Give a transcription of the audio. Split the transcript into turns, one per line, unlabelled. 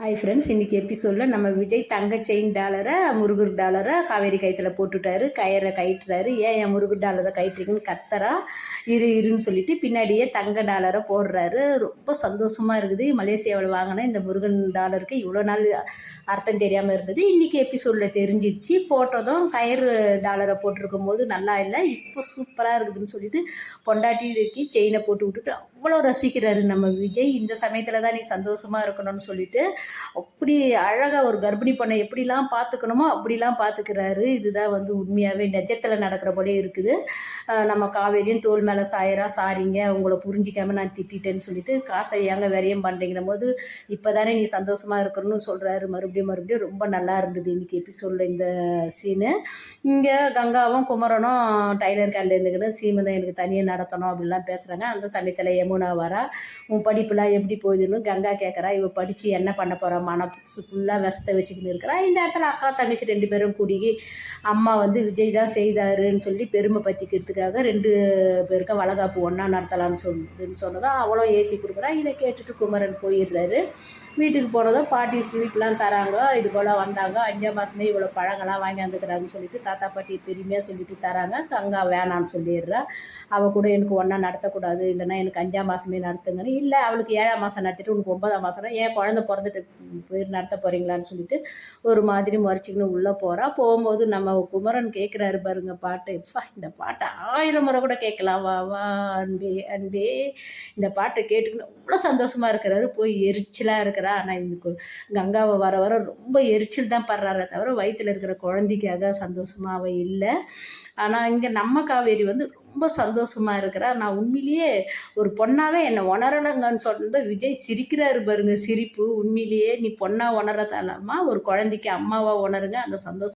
Hi friends இன்றைக்கி எபிசோடில் நம்ம விஜய் தங்க செயின் டாலரை முருகர் டாலரை காவேரி கயிற்றுல போட்டுட்டாரு கயரை கயிட்டுறாரு. ஏன் என் முருகர் டாலரை கயிட்டுறீங்கன்னு கத்தரா இரு இருன்னு சொல்லிட்டு பின்னாடியே தங்க டாலரை போடுறாரு. ரொம்ப சந்தோஷமாக இருக்குது. மலேசியாவில் வாங்கின இந்த முருகன் டாலருக்கு இவ்வளோ நாள் அர்த்தம் தெரியாமல் இருந்தது. இன்றைக்கி எபிசோடில் தெரிஞ்சிடுச்சு. போட்டதும் கயிறு டாலரை போட்டிருக்கும் போது நல்லா இல்லை இப்போ சூப்பராக இருக்குதுன்னு சொல்லிட்டு பொண்டாட்டிக்கு செயினை போட்டு விட்டுட்டு அவ்வளோ ரசிக்கிறாரு நம்ம விஜய். இந்த சமயத்தில் தான் நீ சந்தோஷமாக இருக்கணும்னு சொல்லிட்டு அப்படி அழகாக ஒரு கர்ப்பிணி பொண்ணை எப்படிலாம் பார்த்துக்கணுமோ அப்படிலாம் பார்த்துக்கிறாரு. இதுதான் வந்து உண்மையாகவே நெஜத்தில் நடக்கிற போலே இருக்குது. நம்ம காவேரியும் தோல் மேலே சாயரா சாரிங்க. உங்களை புரிஞ்சிக்காமல் நான் திட்டிட்டேன்னு சொல்லிட்டு காசை ஏங்க வேறையும் பண்ணுறீங்கன்னும் போது இப்போ தானே நீ சந்தோஷமாக இருக்கணும்னு சொல்கிறாரு மறுபடியும் மறுபடியும் ரொம்ப நல்லா இருந்தது இன்றைக்கி எபிசோடில் இந்த சீனு இங்கே கங்காவும் குமரனும் டைலர் கடையில் இருந்துக்கிட்டு சீமந்தம் எனக்கு தனியாக நடத்தணும் அப்படிலாம் பேசுகிறாங்க அந்த சமயத்தில் யமுனா வரா உன் படிப்புலாம் எப்படி போகுதுன்னு கங்கா கேட்குறா இவ படித்து என்ன பண்ண போகிறா மனசு ஃபுல்லாக விஷத்தை வச்சுக்கின்னு இருக்கிறா. இந்த இடத்துல அக்கா தங்கச்சி ரெண்டு பேரும் கூடி அம்மா வந்து விஜய் தான் செய்தாருன்னு சொல்லி பெருமை பற்றிக்கிறதுக்காக ரெண்டு பேருக்கு வளகாப்பு ஒன்றா நடத்தலாம்னு சொல்லுதுன்னு சொன்னதான் அவ்வளோ ஏற்றி கொடுக்குறா. இதை கேட்டுட்டு குமரன் போயிடுறாரு. வீட்டுக்கு போனதும் பாட்டி ஸ்வீட்லாம் தராங்க இது போல் வந்தாங்க. அஞ்சாம் மாதமே இவ்வளோ பழங்கள்லாம் வாங்கி வந்துக்கிறாங்கன்னு சொல்லிட்டு தாத்தா பாட்டி பெருமையாக சொல்லிட்டு தராங்க. கங்கா வேணான்னு சொல்லிடுறா. அவள் கூட எனக்கு ஒன்றா நடத்தக்கூடாது இல்லைன்னா எனக்கு அஞ்சாம் மாதமே நடத்துங்கன்னு. இல்லை அவளுக்கு ஏழாம் மாதம் நடத்திட்டு உனக்கு ஒன்பதாம் மாதம்னா ஏன் குழந்தை பிறந்துட்டு போய் நடத்த போகிறீங்களான்னு சொல்லிட்டு ஒரு மாதிரி முறைச்சிக்கின்னு உள்ளே போகிறா போகும்போது நம்ம குமரன் கேட்குறாரு பாருங்க பாட்டு. இப்பா இந்த பாட்டை ஆயிரம் முறை கூட கேட்கலாம். வா வா அன்பே அன்பே. இந்த பாட்டை கேட்டுக்கின்னு அவ்வளோ சந்தோஷமாக இருக்கிறாரு. போய் எரிச்சலாக இருக்கிறார். இருக்கிறா ஆனால் இந்த கங்காவை வர வர ரொம்ப எரிச்சல் தான் படுறாரே தவிர வயிற்றில் இருக்கிற குழந்தைக்காக சந்தோஷமாக இல்லை. ஆனால் இங்கே நம்ம காவேரி வந்து ரொம்ப சந்தோஷமாக இருக்கிறா. நான் உண்மையிலேயே ஒரு பொண்ணாகவே என்னை உணரலைங்கன்னு சொன்னது விஜய் சிரிக்கிறாரு பாருங்க சிரிப்பு. உண்மையிலேயே நீ பொண்ணாக உணரதாலாமா ஒரு குழந்தைக்கு அம்மாவாக உணருங்க அந்த சந்தோஷம்